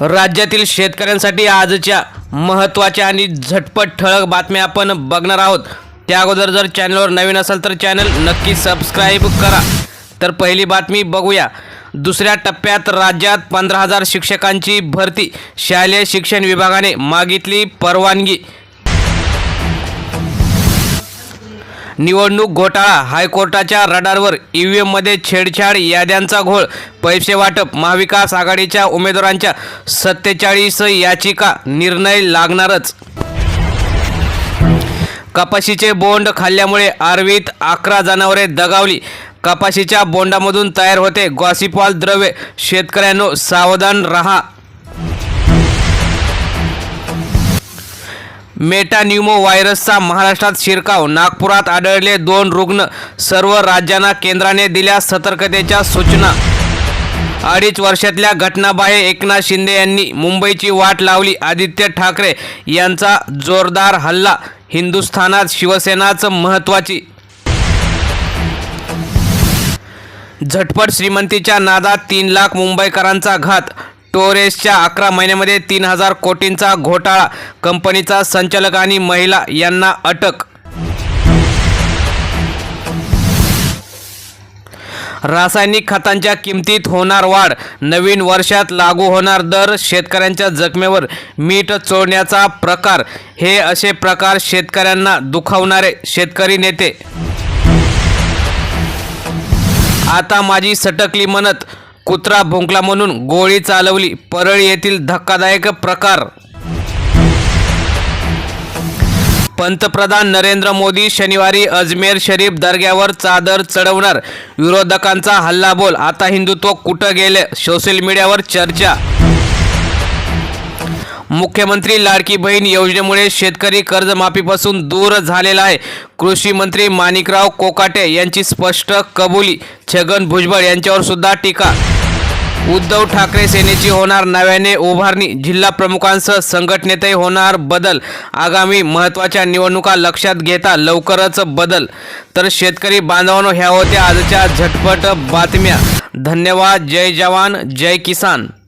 राज्यातील शेतकऱ्यांसाठी आजच्या महत्त्वाच्या आणि झटपट ठळक बातम्या आपण बघणार आहोत. त्या अगोदर जर चॅनलवर नवीन असाल तर चॅनल नक्की सबस्क्राईब करा. तर पहिली बातमी बघूया. दुसऱ्या टप्प्यात राज्यात पंधरा हजार शिक्षकांची भरती. शालेय शिक्षण विभागाने मागितली परवानगी. निवडणूक घोटाळा हायकोर्टाच्या रडारवर ई एममध्ये छेडछाड याद्यांचा घोळ पैसे वाटप महाविकास आघाडीच्या उमेदवारांच्या सत्तेचाळीस याचिका निर्णय लागणारच. कपाशीचे बोंड खाल्ल्यामुळे आरवीत अकरा जनावरे दगावली. कपाशीच्या बोंडामधून तयार होते गॉसिपॉल द्रव्य. शेतकऱ्यांनो सावधान रहा. मेटान्युमो व्हायरसचा महाराष्ट्रात शिरकाव. नागपुरात आढळले दोन रुग्ण. सर्व राज्यांना केंद्राने दिल्या सतर्कतेच्या सूचना. अडीच वर्षातल्या घटनाबाह्य एकनाथ शिंदे यांनी मुंबईची वाट लावली. आदित्य ठाकरे यांचा जोरदार हल्ला हिंदुस्थानात शिवसेनाच महत्त्वाची. झटपट श्रीमंतीच्या नादात तीन लाख मुंबईकरांचा घात. टोरेसच्या अकरा महिन्यामध्ये तीन हजार कोटींचा घोटाळा. कंपनीचा संचालक आणि महिला यांना अटक. रासायनिक खतांच्या किमतीत होणार वाढ. नवीन वर्षात लागू होणार दर शेतकऱ्यांच्या जखमेवर मीठ चोळण्याचा प्रकार. हे असे प्रकार शेतकऱ्यांना दुखावणारे शेतकरी नेते. आता माझी सटकली म्हणत कुत्रा भुंकला म्हणून गोळी चालवली. परळ येथील धक्कादायक प्रकार. पंतप्रधान नरेंद्र मोदी शनिवारी अजमेर शरीफ दर्ग्यावर चादर चढवणार. विरोधकांचा हल्लाबोल. आता हिंदुत्व कुठं गेले? सोशल मीडियावर चर्चा. मुख्यमंत्री लाडकी बहीण योजनेमुळे शेतकरी कर्जमाफीपासून दूर झालेला आहे. कृषी मंत्री माणिकराव कोकाटे यांची स्पष्ट कबुली. छगन भुजबळ यांच्यावर सुद्धा टीका. उद्धव ठाकरे सेनेची होणार नव्याने उभारणी. जिल्हा प्रमुखांसह संघटनेतही होणार बदल. आगामी महत्त्वाच्या निवडणुका लक्षात घेता लवकरच बदल. तर शेतकरी बांधवांनो ह्या होत्या आजच्या झटपट बातम्या. धन्यवाद. जय जवान जय किसान.